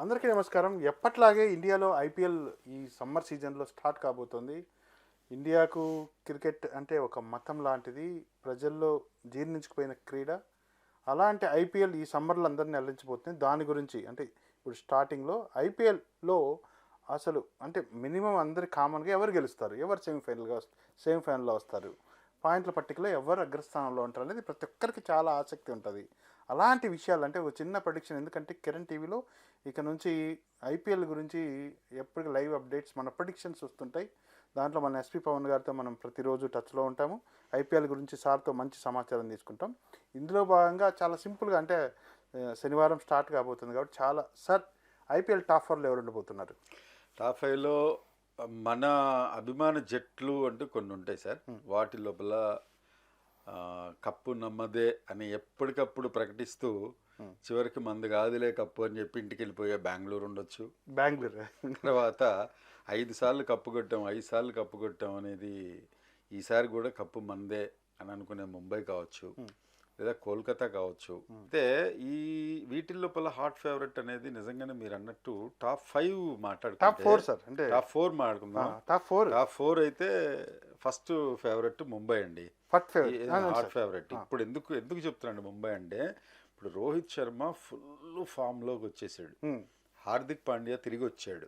అందరికీ నమస్కారం. ఎప్పట్లాగే ఇండియాలో ఐపీఎల్ ఈ సమ్మర్ సీజన్లో స్టార్ట్ కాబోతోంది. ఇండియాకు క్రికెట్ అంటే ఒక మతం లాంటిది. ప్రజల్లో జీర్ణించుకుపోయిన క్రీడ. అలాంటి ఐపీఎల్ ఈ సమ్మర్లో అందరిని అల్లించబోతుంది. దాని గురించి అంటే ఇప్పుడు స్టార్టింగ్లో ఐపీఎల్లో అసలు అంటే మినిమం అందరి కామన్గా ఎవరు గెలుస్తారు? ఎవరు సెమీఫైనల్గా సెమీఫైనల్లో వస్తారు? పాయింట్ల పట్టికలో ఎవరు అగ్రస్థానంలో ఉంటారు అనేది ప్రతి ఒక్కరికి చాలా ఆసక్తి ఉంటుంది. అలాంటి విషయాలు అంటే ఒక చిన్న ప్రొడిక్షన్. ఎందుకంటే కిరణ్ టీవీలో ఇక నుంచి ఐపీఎల్ గురించి ఎప్పటికీ లైవ్ అప్డేట్స్ మన ప్రొడిక్షన్స్ వస్తుంటాయి. దాంట్లో మన ఎస్పీ పవన్ గారితో మనం ప్రతిరోజు టచ్లో ఉంటాము. ఐపీఎల్ గురించి సార్తో మంచి సమాచారం తీసుకుంటాం. ఇందులో భాగంగా చాలా సింపుల్గా అంటే శనివారం స్టార్ట్ కాబోతుంది కాబట్టి చాలా సార్ ఐపీఎల్ టాప్ ఫోర్లో ఎవరు ఉండబోతున్నారు? టాప్ ఫైవ్లో మన అభిమాన జట్లు అంటూ కొన్ని ఉంటాయి సార్. వాటి లోపల కప్పు నమ్మదే అని ఎప్పటికప్పుడు ప్రకటిస్తూ చివరికి మంది కాదులే కప్పు అని చెప్పి ఇంటికి వెళ్ళిపోయే బెంగళూరు ఉండొచ్చు. బెంగళూరు. తర్వాత ఐదు సార్లు కప్పు కొట్టాం ఐదు సార్లు కప్పు కొట్టాం అనేది ఈసారి కూడా కప్పు మందే అని అనుకునే ముంబై కావచ్చు లేదా కోల్కతా కావచ్చు. అయితే ఈ వీటి లోపల హాట్ ఫేవరెట్ అనేది నిజంగానే మీరు అన్నట్టు టాప్ ఫైవ్ మాట్లాడుకుంటే టాప్ ఫోర్ సార్ అంటే టాప్ ఫోర్ మాట్లాడుకుందాం టాప్ ఫోర్. టాప్ ఫోర్ అయితే ఫస్ట్ ఫేవరెట్ ముంబై అండి. Hot favourite. ఇప్పుడు ఎందుకు ఎందుకు చెప్తున్నాను ముంబై అంటే ఇప్పుడు రోహిత్ శర్మ ఫుల్ ఫామ్లోకి వచ్చేసాడు. హార్దిక్ పాండ్యా తిరిగి వచ్చాడు.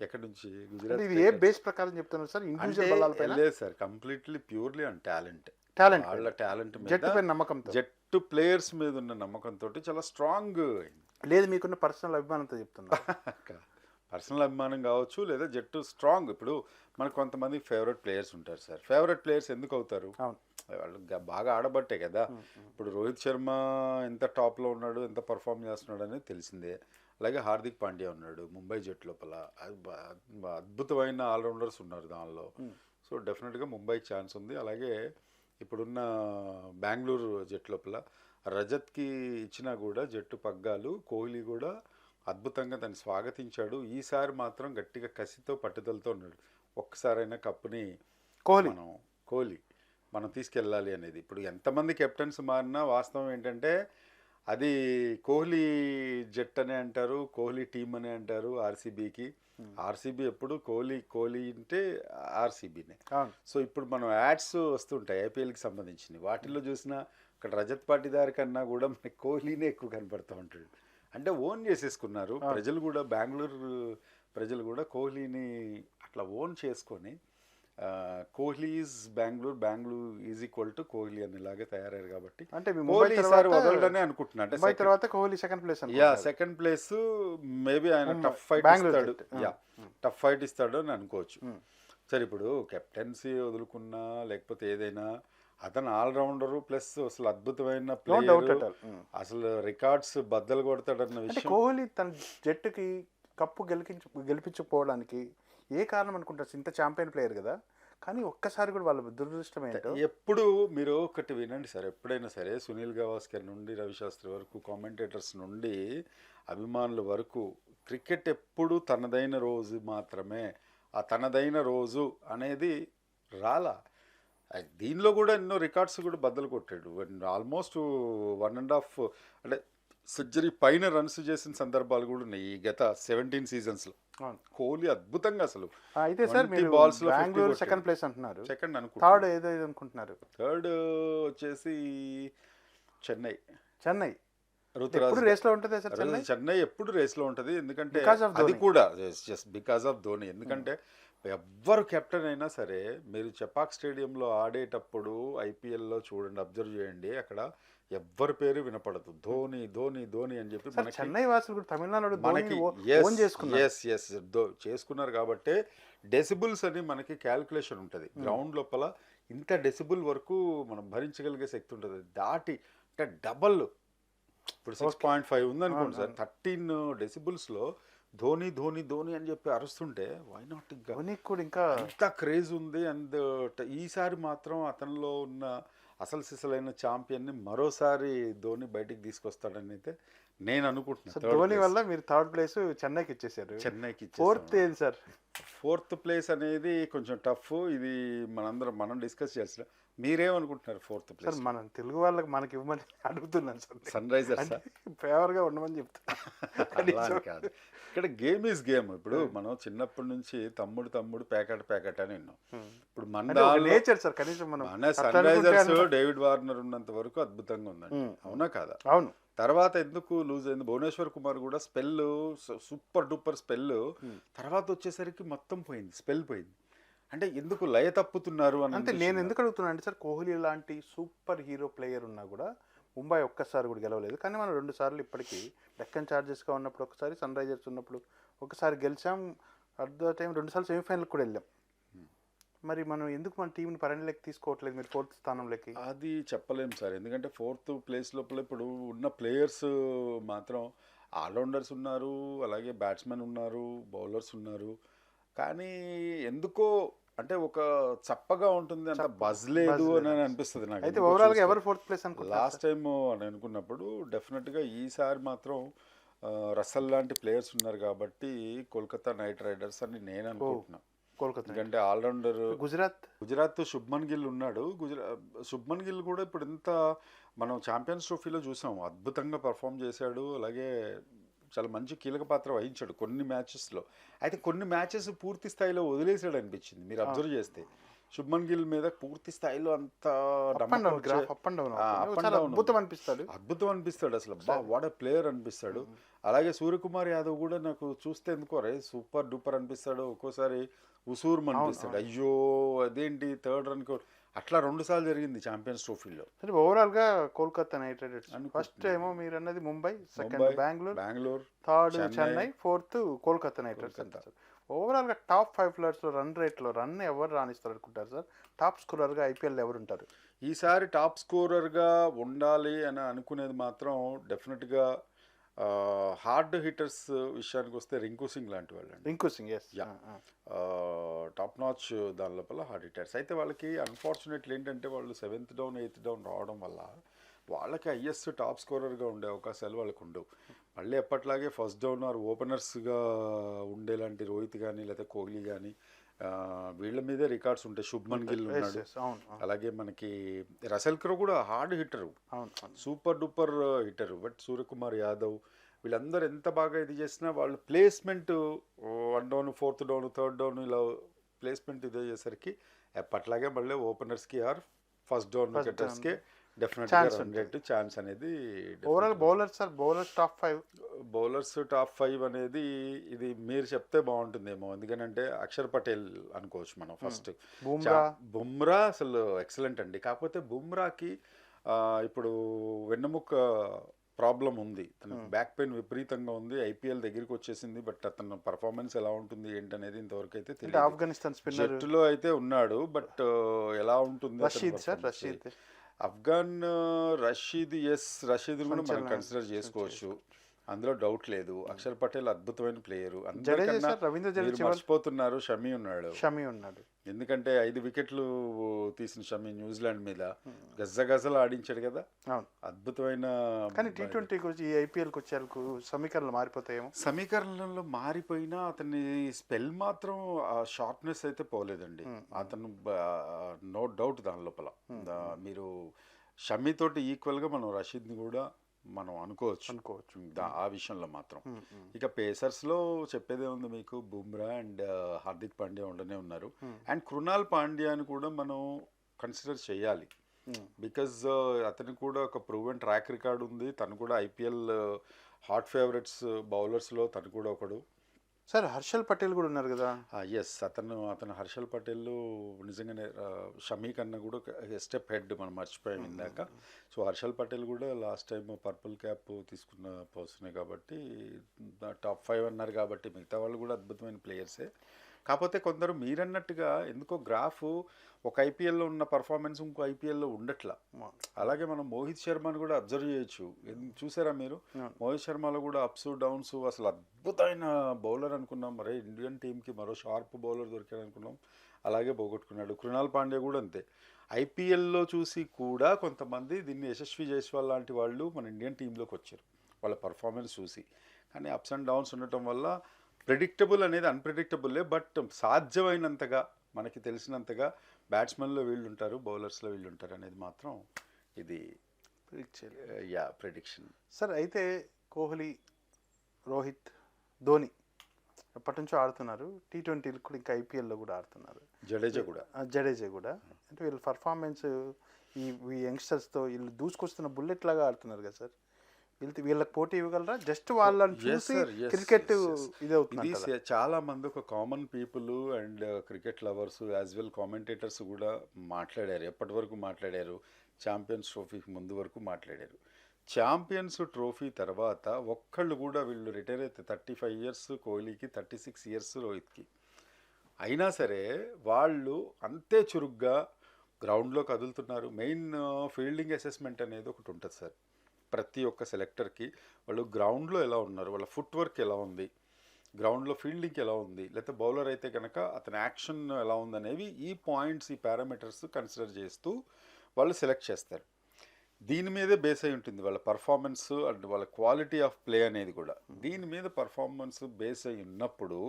ఎక్కడి నుంచి? గుజరాత్ ఇది ఏ బేస్ ప్రకారం చెప్తున్నారు సార్? ఇండివిజువల్ లేదు sir completely purely on talent. Talent వాళ్ళ టాలెంట్ జట్టు పైన నమ్మకంతో. జట్టు ప్లేయర్స్ మీద ఉన్న నమ్మకంతో చాలా స్ట్రాంగ్. లేదు మీకున్న పర్సనల్ అభిమానంతో చెప్తున్నా. పర్సనల్ అభిమానం కావచ్చు లేదా జట్టు స్ట్రాంగ్. ఇప్పుడు మనకు కొంతమంది ఫేవరెట్ ప్లేయర్స్ ఉంటారు సార్. ఫేవరెట్ ప్లేయర్స్ ఎందుకు అవుతారు? అవును. వాళ్ళు బాగా ఆడబట్టే కదా. ఇప్పుడు రోహిత్ శర్మ ఎంత టాప్లో ఉన్నాడు ఎంత పర్ఫామ్ చేస్తున్నాడు అనేది తెలిసిందే. అలాగే హార్దిక్ పాండ్యా ఉన్నాడు ముంబై జట్టు లోపల. అద్భుతమైన ఆల్రౌండర్స్ ఉన్నారు దానిలో. సో డెఫినెట్గా ముంబై ఛాన్స్ ఉంది. అలాగే ఇప్పుడున్న బెంగళూరు జట్టు లోపల రజత్కి ఇచ్చినా కూడా జట్టు పగ్గాలు కోహ్లీ కూడా అద్భుతంగా దాన్ని స్వాగతించాడు. ఈసారి మాత్రం గట్టిగా కసితో పట్టుదలతో ఉన్నాడు. ఒక్కసారైనా కప్పుని కోహ్లీ. మనం కోహ్లీ. మనం తీసుకెళ్ళాలి అనేది. ఇప్పుడు ఎంతమంది కెప్టెన్స్ మారినా వాస్తవం ఏంటంటే అది కోహ్లీ జట్ అనే అంటారు కోహ్లీ టీం అని అంటారు ఆర్సీబీకి. ఆర్సీబీ ఎప్పుడు కోహ్లీ కోహ్లీ అంటే ఆర్సీబీనే. సో ఇప్పుడు మనం యాడ్స్ వస్తుంటాయి ఐపీఎల్కి సంబంధించినవి. వాటిల్లో చూసినా ఇక్కడ రజత్ పాటిదార్ కన్నా కూడా మనకి కోహ్లీనే ఎక్కువ కనపడుతూ ఉంటాడు. అంటే ఓన్ చేసేసుకున్నారు. ప్రజలు కూడా బెంగళూరు ప్రజలు కూడా కోహ్లీని అట్లా ఓన్ చేసుకొని Kohli is Bengaluru Bengaluru is equal to Kohli అనేలాగా తయారయ్యారు కాబట్టి అంటే కోహ్లీ ఈసారి వదలడనే అనుకుంటున్నా. అంటే తర్వాత Kohli second place yeah second place maybe ఆయన టఫ్ ఫైట్ ఇస్తాడు. యా టఫ్ ఫైట్ ఇస్తాడు అని అనుకోవచ్చు. సరే ఇప్పుడు కెప్టెన్సీ వదులుకున్నా లేకపోతే ఏదైనా అతను ఆల్రౌండర్ ప్లస్ అసలు అద్భుతమైన ప్లేయర్ అసలు రికార్డ్స్ బద్దలు కొడతాడన్న విషయం కోహ్లీ తన జట్టుకి కప్పు గెలిపించు గెలిపించకపోవడానికి ఏ కారణం అనుకుంటారు? ఇంత ఛాంపియన్ ప్లేయర్ కదా. కానీ ఒక్కసారి కూడా వాళ్ళ దురదృష్టం ఏంటో? ఎప్పుడు మీరు ఒకటి వినండి సార్. ఎప్పుడైనా సరే సునీల్ గవాస్కర్ నుండి రవిశాస్త్రి వరకు కామెంటేటర్స్ నుండి అభిమానుల వరకు క్రికెట్ ఎప్పుడు తనదైన రోజు మాత్రమే. ఆ తనదైన రోజు అనేది రాలా. దీనిలో కూడా ఎన్నో రికార్డ్స్ కూడా బద్దలు కొట్టాడు. ఆల్మోస్ట్ వన్ అండ్ హాఫ్ అంటే సెంచరీ పైన రన్స్ చేసిన సందర్భాలు కూడా ఉన్నాయి ఈ గత సెవెంటీన్ సీజన్స్లో. కోహ్లీ అద్భుతంగా అసలు. అయితే సార్ 20 మీరు 50 బెంగళూరు. సెకండ్ ప్లేస్ అంటున్నారు. సెకండ్ అనుకుంటా థర్డ్ ఏదో ఏదో అనుకుంటున్నారు. థర్డ్ వచ్చేసి చెన్నై. చెన్నై. ఋతురాజ్ రేస్లో ఉంటుంది సార్ చెన్నై? చెన్నై ఎప్పుడు రేస్లో ఉంటది? ఎందుకంటే అది. కూడా జస్ట్ బికాస్ ఆఫ్ ధోని. ఎందుకంటే ఎవ్వరు కెప్టెన్ అయినా సరే మీరు చపాక్ స్టేడియంలో ఆడేటప్పుడు ఐపీఎల్లో చూడండి అబ్జర్వ్ చేయండి. అక్కడ ఎవ్వరి పేరు వినపడదు. ధోని ధోని ధోని అని చెప్పి మనకి చెన్నై వాసులు కూడా తమిళనాడు మనకి ఎస్ ఎస్ చేసుకున్నారు. కాబట్టి డెసిబుల్స్ అని మనకి క్యాల్కులేషన్ ఉంటుంది. గ్రౌండ్ లోపల ఇంత డెసిబుల్ వరకు మనం భరించగలిగే శక్తి ఉంటుంది. దాటి అంటే డబల్ ఇప్పుడు సిక్స్ పాయింట్ ఫైవ్ ఉందనుకోండి సార్. థర్టీన్ డెసిబుల్స్లో ధోని ధోని ధోని అని చెప్పి అరుస్తుంటే వై నాట్ ఇంకా ధోనికి కూడా ఇంకా అంత క్రేజ్ ఉంది. అండ్ ఈసారి మాత్రం అతనిలో ఉన్న అసలు సిసలైన ఛాంపియన్ని మరోసారి ధోని బయటికి తీసుకొస్తాడని అయితే నేను సార్ అనుకుంటున్నాను ధోని వల్ల మీరు థర్డ్ ప్లేస్ చెన్నైకి ఇచ్చేసారు చెన్నైకి ఫోర్త్ ఏది సార్ ఫోర్త్ ప్లేస్ అనేది కొంచెం టఫ్ ఇది మనందరం మనం డిస్కస్ చేయాల్సిన మీరేమనుకుంటున్నారు ఫోర్త్ సార్ ప్లేస్ మనం తెలుగు వాళ్ళకి మనకి ఇవ్వమని అడుగుతున్నాను సార్ సన్ రైజర్స్ ఫేవర్గా ఉండమని చెప్తాను కాదు. ఇక్కడ గేమ్ ఈజ్ గేమ్. ఇప్పుడు మనం చిన్నప్పటి నుంచి తమ్ముడు తమ్ముడు ప్యాకెట్ ప్యాకెట్ అని విన్నాం. ఇప్పుడు మన నేచర్ సార్ కనీసం మనం సన్ రైజర్స్ డేవిడ్ వార్నర్ ఉన్నంత వరకు అద్భుతంగా ఉందండి. అవునా కాదా? అవును. తర్వాత ఎందుకు లూజ్ అయింది? భువనేశ్వర్ కుమార్ కూడా స్పెల్ సూపర్ డూపర్ స్పెల్. తర్వాత వచ్చేసరికి మొత్తం పోయింది స్పెల్ పోయింది. అంటే ఎందుకు లయ తప్పుతున్నారు అని అంటే నేను. ఎందుకు అడుగుతున్నా అంటే సార్ కోహ్లీ లాంటి సూపర్ హీరో ప్లేయర్ ఉన్నా కూడా ముంబై ఒక్కసారి కూడా గెలవలేదు. కానీ మనం రెండు సార్లు ఇప్పటికీ డెక్కన్ ఛార్జెస్గా ఉన్నప్పుడు ఒకసారి సన్ రైజర్స్ ఉన్నప్పుడు ఒకసారి గెలిచాం. అట్ ద టైం రెండు సార్లు సెమీఫైనల్ కూడా వెళ్ళాం. మరి మనం ఎందుకు మన టీంని పన్నెండులోకి తీసుకోవట్లేదు మీరు ఫోర్త్ స్థానంలోకి? అది చెప్పలేం సార్. ఎందుకంటే ఫోర్త్ ప్లేస్ లోపల ఇప్పుడు ఉన్న ప్లేయర్స్ మాత్రం ఆల్రౌండర్స్ ఉన్నారు అలాగే బ్యాట్స్మెన్ ఉన్నారు బౌలర్స్ ఉన్నారు. కానీ ఎందుకో అంటే ఒక చప్పగా ఉంటుంది అంత బజ్ లేదు అని. అనిపిస్తుంది నాకు అయితే ఓవరాల్గా చూస్తే. ఎవరు ఫోర్త్ ప్లేస్ అనుకుంటున్నారు లాస్ట్ టైం అని అనుకున్నప్పుడు డెఫినెట్గా ఈసారి మాత్రం రసల్ లాంటి ప్లేయర్స్ ఉన్నారు కాబట్టి కోల్కతా నైట్ రైడర్స్ అని నేను అనుకుంటున్నా. కోల్కతా ఎందుకంటే ఆల్రౌండర్ గుజరాత్? గుజరాత్ శుభ్మన్ గిల్ ఉన్నాడు. గుజరా శుభ్మన్ గిల్ కూడా ఇప్పుడు ఇంత మనం ఛాంపియన్స్ ట్రోఫీలో చూసాం. అద్భుతంగా పర్ఫామ్ చేశాడు. అలాగే చాలా మంచి కీలక పాత్ర వహించాడు కొన్ని మ్యాచెస్లో. అయితే కొన్ని మ్యాచెస్ పూర్తి స్థాయిలో వదిలేసాడు అనిపించింది. మీరు అబ్జర్వ్ చేస్తే శుభ్మన్ గిల్ మీద పూర్తి స్థాయిలో అంత అద్భుతం అనిపిస్తాడు. అద్భుతం అనిపిస్తాడు అసలు. బా వాట్ ప్లేయర్ అనిపిస్తాడు. అలాగే సూర్యకుమార్ యాదవ్ కూడా నాకు చూస్తే ఎందుకో రే సూపర్ డూపర్ అనిపిస్తాడు. ఒక్కోసారి ఉసూర్ అనిపిస్తాడు అయ్యో అదేంటి? థర్డ్ రన్ అట్లా రెండు సార్లు జరిగింది ఛాంపియన్స్ ట్రోఫీలో. సరే ఓవరాల్గా కోల్కతా నైట్ రైడర్స్. ఫస్ట్ ఏమో మీరు అన్నది Mumbai second Bengaluru Bengaluru third Chennai, fourth Kolkata Knight Riders. అంటారు ఓవరాల్గా టాప్ ఫైవ్ ప్లేయర్స్లో రన్ రేట్లో రన్ ఎవరు రాణిస్తారు అనుకుంటారు సార్? టాప్ స్కోరర్గా ఐపీఎల్ ఎవరు ఉంటారు? ఈసారి టాప్ స్కోరర్గా ఉండాలి అని అనుకునేది మాత్రం డెఫినెట్గా హార్డ్ హిట్టర్స్ విషయానికి వస్తే రింకు సింగ్ లాంటి వాళ్ళు అండి Rinku Singh yes Yeah. Top notch దాని లోపల హార్డ్ హిట్టర్స్ అయితే వాళ్ళకి అన్ఫార్చునేట్లీ ఏంటంటే వాళ్ళు సెవెంత్ డౌన్ ఎయిత్ డౌన్ రావడం వల్ల వాళ్ళకి హయ్యెస్ట్ టాప్ స్కోరర్గా ఉండే అవకాశాలు వాళ్ళకు ఉండవు. మళ్ళీ ఎప్పట్లాగే ఫస్ట్ డౌన్ ఆర్ ఓపెనర్స్గా ఉండేలాంటి రోహిత్ కానీ లేకపోతే కోహ్లీ కానీ వీళ్ళ మీదే రికార్డ్స్ ఉంటాయి. శుభ్మన్ గిల్ ఉన్నాడు. అలాగే మనకి రసెల్ క్రో కూడా hard hitter. Super duper hitter. But Suryakumar Yadav వీళ్ళందరూ ఎంత బాగా ఇది చేసినా వాళ్ళు placement one down fourth down third down ఇలా ప్లేస్మెంట్ ఇదే చేసరికి ఎప్పట్లాగే మళ్ళీ ఓపెనర్స్కి ఆర్ ఫస్ట్ డౌన్ వికెటర్స్కి రన్ రేట్ ఛాన్స్ అనేది overall bowler sir bowler top five bowlers top five అనేది ఇది మీరు చెప్తే బాగుంటుందేమో. ఎందుకంటే అక్షర్ పటేల్ అనుకోవచ్చు మనం ఫస్ట్ బుమ్రా. బుమ్రా అసలు ఎక్సలెంట్ అండి. కాకపోతే బుమ్రాకి ఇప్పుడు వెన్నెముక ప్రాబ్లం ఉంది. తనకు బ్యాక్ పెయిన్ విపరీతంగా ఉంది. ఐపీఎల్ దగ్గరికి వచ్చేసింది బట్ అతను పర్ఫార్మెన్స్ ఎలా ఉంటుంది ఏంటనేది ఇంతవరకు అయితే తెలియదు. ఆఫ్ఘనిస్తాన్ స్పిన్నర్ జట్టులో అయితే ఉన్నాడు బట్ ఎలా ఉంటుంది Rashid sir? Rashid. Afghan Rashid yes Rashid కూడా మనం. కన్సిడర్ చేసుకోవచ్చు అందులో డౌట్ లేదు. అక్షర్ పటేల్ అద్భుతమైన ప్లేయర్ మర్చిపోతున్నారు షమి ఉన్నాడు. షమి ఉన్నాడు. ఎందుకంటే ఐదు వికెట్లు తీసిన షమి న్యూజిలాండ్ మీద గజ్జ గజలు ఆడించాడు కదా. అద్భుతమైన కానీ టీ ట్వంటీ గురించి ఈ ఐపీఎల్కి వచ్చేందుకు సమీకరణలు మారిపోతాయేమో? సమీకరణంలో మారిపోయినా అతని స్పెల్ మాత్రం ఆ షార్ప్నెస్ అయితే పోలేదండి. అతను నో డౌట్ దాని లోపల. మీరు షమి తోటి ఈక్వల్గా మనం రషీద్ని కూడా మనం అనుకోవచ్చు. అనుకోవచ్చు. ఆ విషయంలో మాత్రం. ఇక పేసర్స్లో చెప్పేదే ఉంది మీకు. బుమ్రా అండ్ హార్దిక్ పాండ్యా ఉండనే ఉన్నారు. అండ్ కృణాల్ పాండ్యాని కూడా మనం కన్సిడర్ చేయాలి. బికాజ్ అతనికి కూడా ఒక ప్రూవెన్ ట్రాక్ రికార్డ్ ఉంది. తను కూడా ఐపీఎల్ హాట్ ఫేవరెట్స్ బౌలర్స్లో తను కూడా ఒకడు. సార్ హర్షల్ పటేల్ కూడా ఉన్నారు కదా? ఎస్ అతను అతను హర్షల్ పటేల్ నిజంగానే షమీ కన్నా కూడా స్టెప్ హెడ్ మనం మర్చిపోయాం ఇందాక. సో హర్షల్ పటేల్ కూడా లాస్ట్ టైం పర్పుల్ క్యాప్ తీసుకున్న పర్సనే కాబట్టి టాప్ ఫైవ్ అన్నారు కాబట్టి మిగతా వాళ్ళు కూడా అద్భుతమైన ప్లేయర్సే కాకపోతే కొందరు మీరన్నట్టుగా ఎందుకో గ్రాఫ్ ఒక ఐపీఎల్లో ఉన్న పర్ఫార్మెన్స్ ఇంకో ఐపీఎల్లో ఉండట్లా. అలాగే మనం మోహిత్ శర్మని కూడా అబ్జర్వ్ చేయొచ్చు. చూసారా మీరు. మోహిత్ శర్మలో కూడా అప్స్ డౌన్స్ అసలు అద్భుతమైన బౌలర్ అనుకున్నాం. మరే ఇండియన్ టీంకి మరో షార్ప్ బౌలర్ దొరికాడు అనుకున్నాం. అలాగే పోగొట్టుకున్నాడు. కృణాల్ పాండ్యా కూడా అంతే. ఐపీఎల్లో చూసి కూడా కొంతమంది దీన్ని యశస్వి జైస్వాల్ లాంటి వాళ్ళు మన ఇండియన్ టీంలోకి వచ్చారు. వాళ్ళ పర్ఫార్మెన్స్ చూసి. కానీ అప్స్ అండ్ డౌన్స్ ఉండటం వల్ల ప్రెడిక్టబుల్ అనేది అన్ప్రెడిక్టబుల్లే బట్ సాధ్యమైనంతగా మనకి తెలిసినంతగా బ్యాట్స్మెన్లో వీళ్ళు ఉంటారు బౌలర్స్లో వీళ్ళు ఉంటారు అనేది మాత్రం ఇది. యా ప్రెడిక్షన్ సార్ అయితే కోహ్లీ రోహిత్ ధోని ఎప్పటి నుంచో ఆడుతున్నారు టీ ట్వంటీలు కూడా ఇంకా ఐపీఎల్లో కూడా ఆడుతున్నారు. జడేజా కూడా. జడేజా కూడా. అంటే వీళ్ళ పర్ఫార్మెన్స్ ఈ ఈ యంగ్స్టర్స్తో వీళ్ళు దూసుకొస్తున్న బుల్లెట్ లాగా ఆడుతున్నారు కదా సార్ వీళ్ళకి వీళ్ళకి పోటీ ఇవ్వగలరా? జస్ట్ వాళ్ళని చూసి క్రికెట్. ఇది అవుతుంది చాలా మంది ఒక common people and cricket lovers as well commentators కూడా మాట్లాడారు. ఎప్పటి వరకు మాట్లాడారు? ఛాంపియన్స్ ట్రోఫీకి ముందు వరకు మాట్లాడారు. ఛాంపియన్స్ ట్రోఫీ తర్వాత ఒక్కళ్ళు కూడా వీళ్ళు రిటైర్ అయితే థర్టీ ఫైవ్ ఇయర్స్ కోహ్లీకి థర్టీ సిక్స్ ఇయర్స్ రోహిత్కి. అయినా సరే వాళ్ళు అంతే చురుగ్గా గ్రౌండ్లో కదులుతున్నారు. మెయిన్ ఫీల్డింగ్ అసెస్మెంట్ అనేది ఒకటి ఉంటుంది సార్ ప్రతి ఒక్క సెలెక్టర్కి వాళ్ళు గ్రౌండ్లో ఎలా ఉన్నారు వాళ్ళ ఫుట్ వర్క్ ఎలా ఉంది గ్రౌండ్లో ఫీల్డింగ్ ఎలా ఉంది లేకపోతే బౌలర్ అయితే కనుక అతని యాక్షన్ ఎలా ఉందనేవి ఈ పాయింట్స్ ఈ పారామీటర్స్ కన్సిడర్ చేస్తూ వాళ్ళు సెలెక్ట్ చేస్తారు. దీని మీదే బేస్ అయి ఉంటుంది వాళ్ళ పర్ఫార్మెన్స్ అండ్ వాళ్ళ క్వాలిటీ ఆఫ్ ప్లే అనేది కూడా. దీని మీద పర్ఫార్మెన్స్ బేస్ అయి ఉన్నప్పుడు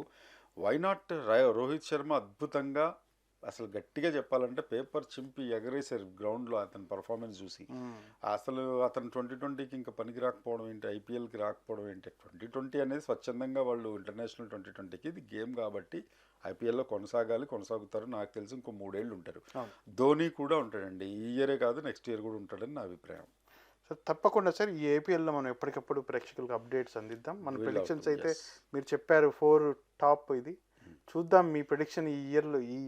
వై నాట్ రోహిత్ శర్మ అద్భుతంగా అసలు గట్టిగా చెప్పాలంటే పేపర్ చింపి ఎగరేశారు గ్రౌండ్లో అతని పర్ఫార్మెన్స్ చూసి. అసలు అతను ట్వంటీ ట్వంటీకి ఇంకా పనికి రాకపోవడం ఏంటి? ఐపీఎల్కి రాకపోవడం ఏంటి? ట్వంటీ ట్వంటీ అనేది స్వచ్ఛందంగా వాళ్ళు ఇంటర్నేషనల్ ట్వంటీ ట్వంటీకి ఇది గేమ్ కాబట్టి ఐపీఎల్లో కొనసాగాలి కొనసాగుతారు నాకు తెలిసి ఇంకో మూడేళ్ళు ఉంటారు. ధోని కూడా ఉంటాడండి. ఈ ఇయరే కాదు నెక్స్ట్ ఇయర్ కూడా ఉంటాడని నా అభిప్రాయం. సార్ తప్పకుండా సార్ ఈ ఏపీఎల్లో మనం ఎప్పటికప్పుడు ప్రేక్షకులకు అప్డేట్స్ అందిద్దాం. మన ప్రిడిక్షన్స్ అయితే. మీరు చెప్పారు ఫోర్ టాప్ ఇది. చూద్దాం మీ ప్రిడిక్షన్ ఈ ఇయర్లో ఈ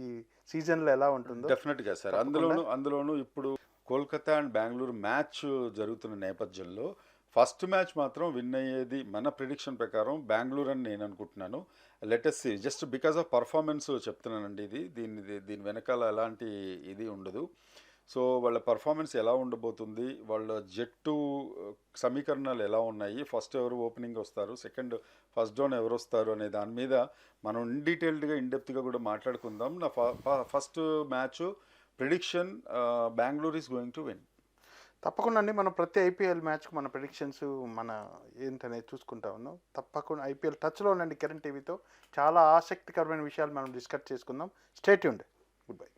సీజన్లో ఎలా ఉంటుందో. డెఫినెట్గా సార్. అందులోను అందులోను ఇప్పుడు కోల్కతా అండ్ బెంగళూరు మ్యాచ్ జరుగుతున్న నేపథ్యంలో ఫస్ట్ మ్యాచ్ మాత్రం విన్ అయ్యేది మన ప్రిడిక్షన్ ప్రకారం బెంగళూరు అని నేను అనుకుంటున్నాను. Latest just because of performance చెప్తున్నానండి ఇది. దీని దీని వెనకాల ఎలాంటి ఇది ఉండదు. సో వాళ్ళ పర్ఫార్మెన్స్ ఎలా ఉండబోతుంది? వాళ్ళ జట్టు సమీకరణాలు ఎలా ఉన్నాయి? ఫస్ట్ ఎవరు ఓపెనింగ్ వస్తారు? సెకండ్ ఫస్ట్ డౌన్ ఎవరు వస్తారు? అనే దాని మీద మనం ఇన్ డీటెయిల్డ్గా ఇన్డెప్త్గా కూడా మాట్లాడుకుందాం. నా first match prediction Bengaluru is going to win తప్పకుండా అండి. మనం ప్రతి ఐపీఎల్ మ్యాచ్కి మన ప్రిడిక్షన్స్ మన ఏంటనేది చూసుకుంటా ఉన్నాం. తప్పకుండా ఐపీఎల్ టచ్లో ఉండండి కిరణ్ టీవీతో చాలా ఆసక్తికరమైన విషయాలు మనం డిస్కస్ చేసుకుందాం. స్టేట్ ఉండే గుడ్ బై